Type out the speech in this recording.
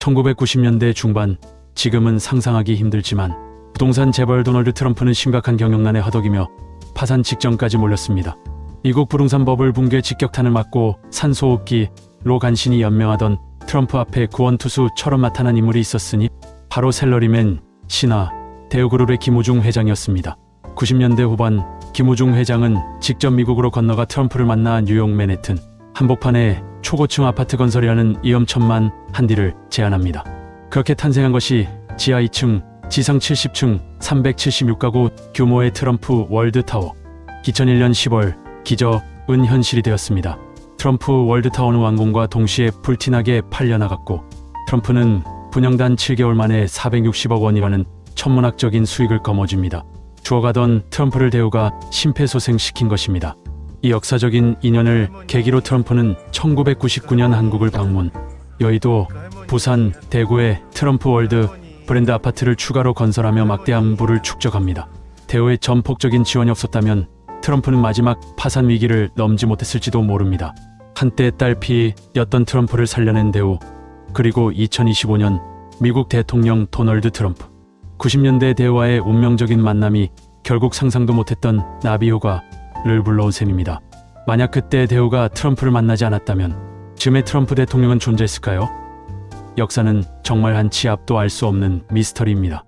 1990년대 중반, 지금은 상상하기 힘들지만 부동산 재벌 도널드 트럼프는 심각한 경영난에 허덕이며 파산 직전까지 몰렸습니다. 미국 부동산 버블 붕괴 직격탄을 맞고 산소호흡기로 간신히 연명하던 트럼프 앞에 구원투수처럼 나타난 인물이 있었으니 바로 셀러리맨 신하 대우그룹의 김우중 회장이었습니다. 90년대 후반 김우중 회장은 직접 미국으로 건너가 트럼프를 만나 뉴욕 맨해튼 한복판에 초고층 아파트 건설이라는 위험천만 한디를 제안합니다. 그렇게 탄생한 것이 지하 2층, 지상 70층, 376가구 규모의 트럼프 월드타워. 2001년 10월 기적은 현실이 되었습니다. 트럼프 월드타워는 완공과 동시에 불티나게 팔려나갔고 트럼프는 분양단 7개월 만에 460억 원이라는 천문학적인 수익을 거머쥡니다. 죽어가던 트럼프를 대우가 심폐소생시킨 것입니다. 이 역사적인 인연을 계기로 트럼프는 1999년 한국을 방문, 여의도, 부산, 대구에 트럼프 월드 브랜드 아파트를 추가로 건설하며 막대한 부를 축적합니다. 대우의 전폭적인 지원이 없었다면 트럼프는 마지막 파산 위기를 넘지 못했을지도 모릅니다. 한때 딸피였던 트럼프를 살려낸 대우, 그리고 2025년 미국 대통령 도널드 트럼프. 90년대 대우와의 운명적인 만남이 결국 상상도 못했던 나비 효과 를 불러온 셈입니다. 만약 그때 대우가 트럼프를 만나지 않았다면 지금의 트럼프 대통령은 존재했을까요? 역사는 정말 한 치 앞도 알 수 없는 미스터리입니다.